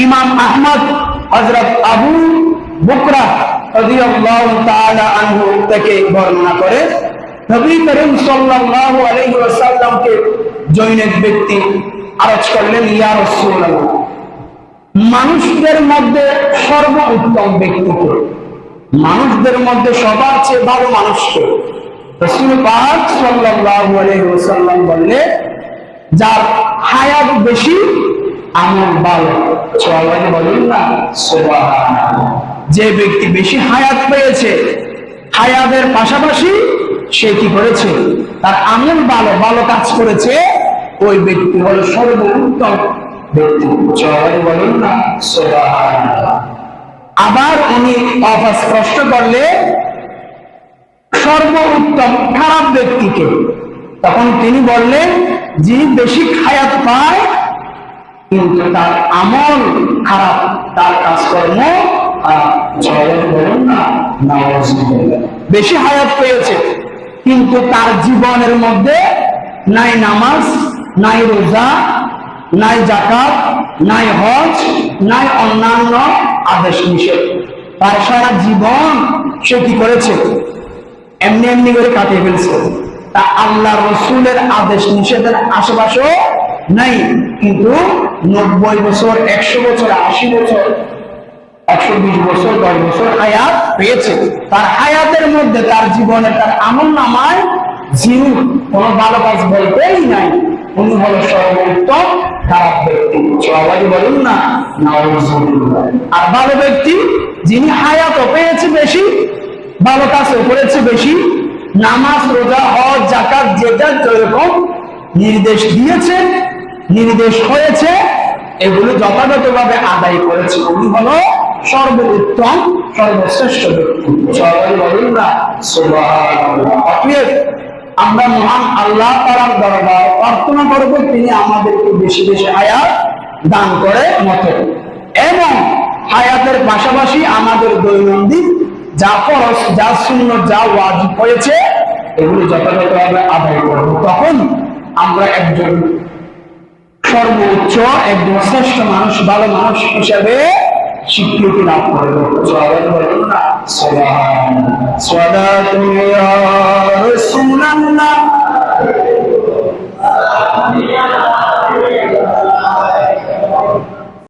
ইমাম আহমদ হজরত আবু বুকরা বর্ণনা করে জৈনিক ব্যক্তি মানুষদের মধ্যে সর্ব উত্তম ব্যক্তিকে মানুষদের মধ্যে সবার চেয়ে ভালো মানুষকে রসুল পাক বললে যার হায়াত বেশি আমল ভালো সবাই বলুন না যে ব্যক্তি বেশি হায়াত পেয়েছে, হায়াতের পাশাপাশি সে কি করেছে? তার আমল ভালো ভালো কাজ করেছে, ওই ব্যক্তি হলো সর্বোত্তম ব্যক্তি। সবাই বলুন না আবার উনি অস্পষ্ট করলে, সর্বোত্তম খারাপ ব্যক্তিকে। তখন তিনি বললেন, যিনি বেশি খায়াত পায় কিন্তু তার আমল খারাপ, তার কাজকর্ম। বেশি হায়াত পেয়েছে, কিন্তু তার জীবনের মধ্যে নাই নামাজ, নাই রোজা, নাই জাকাত নাই হজ, নাই অন্যান্য আদেশ নিষেধ। তার সারা জীবন সে কি করেছে? এমনি এমনি করে কাটিয়ে ফেলছে। তা আল্লাহ রসুলের আদেশ নিষেধের আশেপাশেও নাই, কিন্তু নব্বই বছর, একশো বছর, আশি বছর, একশো বিশ বছর, দশ বছর হায়াত পেয়েছে। তার হায়াতের মধ্যে তার জীবনে তার আমল নামায় জিরু কোন ভালো কাজ বলতেই নাই। উনি হলো সর্বোত্তম খারাপ ব্যক্তি। সবাই বলুন না আর ভালো ব্যক্তি যিনি হায়াত পেয়েছে বেশি, ভালো কাজও করেছে বেশি, নামাজ, রোজা, হজ জাকাত যেটা যেরকম নির্দেশ দিয়েছে নির্দেশ হয়েছে, এগুলো যথাযথভাবে আদায় করেছে। উনি হলো সর্বোত্তম, সর্বশ্রেষ্ঠ ব্যক্তি। আমরা মহান আল্লাহ তাআলার দরবার প্রার্থনা করব, তিনি আমাদেরকে বেশি বেশি হায়াত দান করে মতো এবং হায়াতের পাশাপাশি আমাদের দৈনন্দিন যা ফরজ, যা শূন্য যা ওয়াজিব হয়েছে, এগুলো যথাযথভাবে আদায় করব। তখন আমরা একজন সর্বোচ্চ একজন শ্রেষ্ঠ মানুষ ভালো মানুষ হিসাবে স্বীকৃতি লাভ করব